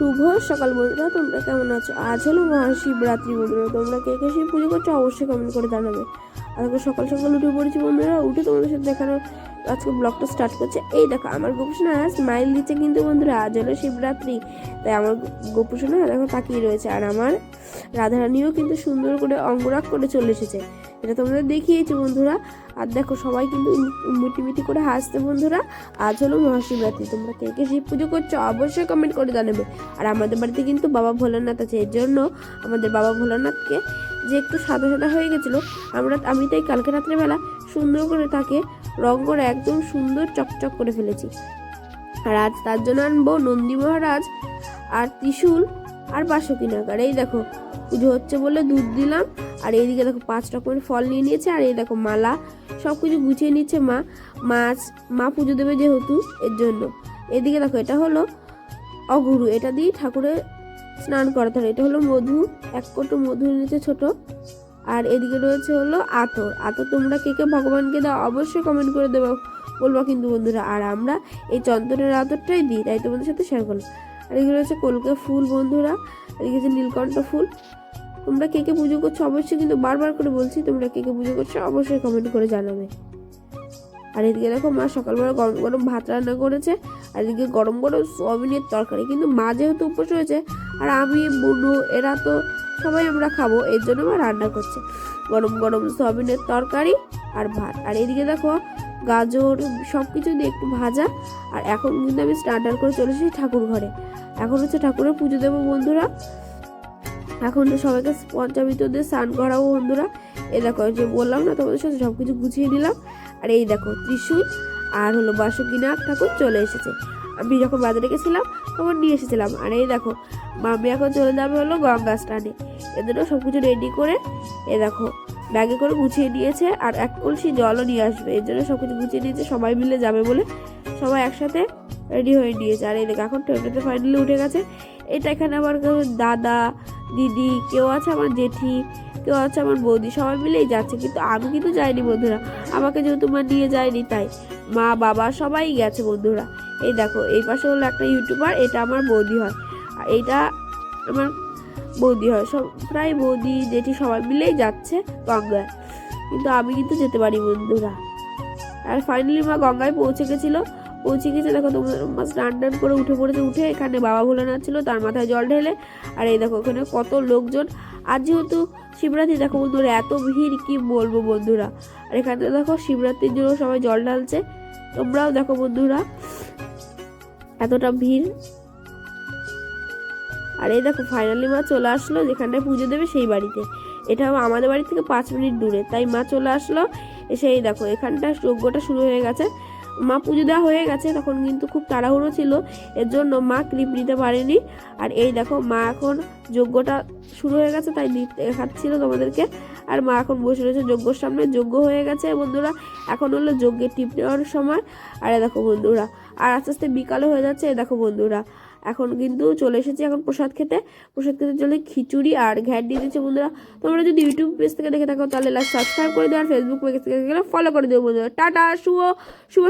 শুভ সকাল বন্ধুরা, তোমরা কেমন আছো? আজ হলো মহাশিবরাত্রি বন্ধুরা, তোমরা কে কে শিব পুজো করছ অবশ্যই কমেন্ট করে জানাবে। আজকে সকাল সকাল উঠে পড়েছি বন্ধুরা, উঠে তোমাদের সাথে দেখানো আজকে ব্লগটা স্টার্ট করছে। এই দেখো, আমার গোপুসোনা স্মাইল দিচ্ছে কিন্তু বন্ধুরা আজ হলো শিবরাত্রি, তাই আমার গোপুসোনা দেখো তাকিয়ে রয়েছে। আর আমার রাধারানীও কিন্তু সুন্দর করে অঙ্গরাগ করে চলে এসেছে। এটা তোমাদের দেখিয়েছি বন্ধুরা। আর দেখো, সবাই কিন্তু মিটি মিটি করে হাসতে বন্ধুরা। আজ হলো মহাশিবরাত্রি, তোমরা কে কে শিব পুজো করছ অবশ্যই কমেন্ট করে জানাবে। আর আমাদের বাড়িতে কিন্তু বাবা ভোলানাথ আছে, এর জন্য আমাদের বাবা ভোলানাথকে যে একটু সাদা সাদা হয়ে গেছিল, আমরা, আমি তাই কালকে রাত্রেবেলা সুন্দর করে তাকে রং করে একদম সুন্দর চকচক করে ফেলেছি। আর আজ তার জন্য আনব নন্দী মহারাজ আর ত্রিশূল আর বাসকি নাগ আর এই দেখো, পুজো হচ্ছে বলে দুধ দিলাম, আর এইদিকে দেখো পাঁচ রকমের ফল নিয়ে নিয়েছে, আর এই দেখো মালা সব কিছু গুছিয়ে নিচ্ছে মা মাছ মা পুজো দেবে যেহেতু, এর জন্য। এদিকে দেখো, এটা হলো অগুরু এটা দিয়ে ঠাকুরের স্নান করাতে হবে। এটা হলো মধু, এক কোটো মধু নিচে ছোট। আর এদিকে রয়েছে হলো আতর। আতর তোমরা কে কে ভগবানকে দাও অবশ্যই কমেন্ট করে দেবো, বলবা কিন্তু বন্ধুরা। আর আমরা এই চন্দনের আতরটাই দিই, তাই তোমাদের সাথে শেয়ার করলাম। আর এগুলো রয়েছে কলকে ফুল বন্ধুরা, এদিকে হচ্ছে নীলকণ্ঠ ফুল। তোমরা কে কে পুজো করছ অবশ্যই কিন্তু বারবার করে বলছি, তোমরা কে কে পুজো করছ অবশ্যই কমেন্ট করে জানাবে। আর এদিকে দেখো মা সকালবেলা গরম গরম ভাত রান্না করেছে। আর এদিকে গরম গরম সোয়াবিনের তরকারি। কিন্তু মা যেহেতু উপোস হয়েছে আর আমি, বুনু, এরা তো সবাই আমরা খাব, এর জন্য মা রান্না করছে। গরম গরম সোয়াবিনের তরকারি আর ভাত। আর এদিকে দেখো, গাজর সব কিছু দিয়ে একটু ভাজা। আর এখন কিন্তু আমি স্টার্টার করে চলে এসেছি ঠাকুর ঘরে। এখন হচ্ছে ঠাকুরের পুজো দেবো বন্ধুরা। এখন সবাইকে পঞ্চামৃতদের স্নান করাবো বন্ধুরা। এই দেখো যে বললাম না তোমাদের সাথে সব কিছু গুছিয়ে দিলাম আর এই দেখো, ত্রিশূল আর হলো বাসুকিনাথ ঠাকুর চলে এসেছে। আমি যখন বাজারে গেছিলাম, তখন নিয়ে এসেছিলাম। আর এই দেখো, মামি এখন চলে যাবে হলো গঙ্গা স্নানে। এদের সব কিছু রেডি করে, এ দেখো, ব্যাগে করে গুছিয়ে নিয়েছে আর এক কলসি জলও নিয়ে আসবে। এর জন্য সব কিছু গুছিয়ে নিয়েছে, সবাই মিলে যাবে বলে সবাই একসাথে রেডি হয়ে নিয়েছে। আর এই দেখো, এখন ট্রেনটাতে ফাইনালি উঠে গেছে। এটা এখানে আমার দাদা, দিদি, কেউ আছে আমার জেঠি, কেউ আছে আমার বৌদি, সবাই মিলেই যাচ্ছে। কিন্তু আমি কিন্তু যাইনি বন্ধুরা। আমাকে যেহেতু মা নিয়ে যায়নি, তাই মা, বাবা সবাই গেছে বন্ধুরা। এই দেখো, এই পাশে হলো একটা ইউটিউবার, এটা আমার বৌদি হয়। আর এইটা আমার বৌদি হয়। সব, প্রায় বৌদি যেটি সবাই মিলেই যাচ্ছে গঙ্গায়। কিন্তু আমি কিন্তু যেতে পারি বন্ধুরা। আর ফাইনালি মা গঙ্গায় পৌঁছে গেছিল। পৌঁছে গেছে, দেখো তোমার মা স্নান টান করে উঠে পড়েছে, উঠে এখানে বাবা ভোলানাথ ছিল, তার মাথায় জল ঢেলে। আর এই দেখো, ওখানে কত লোকজন। আর যেহেতু শিবরাত্রি, দেখো বন্ধুরা, এত ভিড়, কি বলব বন্ধুরা? আর এখানে দেখো শিবরাত্রির জন্য সবাই জল ঢালছে। তোমরাও দেখো বন্ধুরা, এতটা ভিড়। আর এই দেখো ফাইনালি মা চলে আসলো যেখানে পুজো দেবে সেই বাড়িতে। এটা আমাদের বাড়ি থেকে পাঁচ মিনিট দূরে, তাই মা চলে আসলো, এসে এই দেখো এখানটা যজ্ঞটা শুরু হয়ে গেছে। মা পুজো দেওয়া হয়ে গেছে, তখন কিন্তু খুব তাড়াহুড়ো ছিল এর জন্য মা ক্লিপ নিতে পারেনি। আর এই দেখো, মা এখন যজ্ঞটা শুরু হয়ে গেছে, তাই দেখাচ্ছিল তোমাদেরকে। আর মা এখন বসে রয়েছে যজ্ঞর সামনে, যজ্ঞ হয়ে গেছে বন্ধুরা। এখন হলো যজ্ঞের টিপ নেওয়ার সময়। আর দেখো বন্ধুরা, আর আস্তে আস্তে বিকালও হয়ে যাচ্ছে দেখো বন্ধুরা। এখন কিন্তু চলে এসেছি এখন প্রসাদ খেতে। প্রসাদ খেতে চলে খিচুড়ি আর ঘ্যাট দিয়ে দিচ্ছে বন্ধুরা। তোমরা যদি ইউটিউব পেজ থেকে দেখে থাকো, তাহলে লাইক সাবস্ক্রাইব করে দিও আর ফেসবুক পেজ থেকে ফলো করে দিও বন্ধুরা। টাটা, শুভ শুভ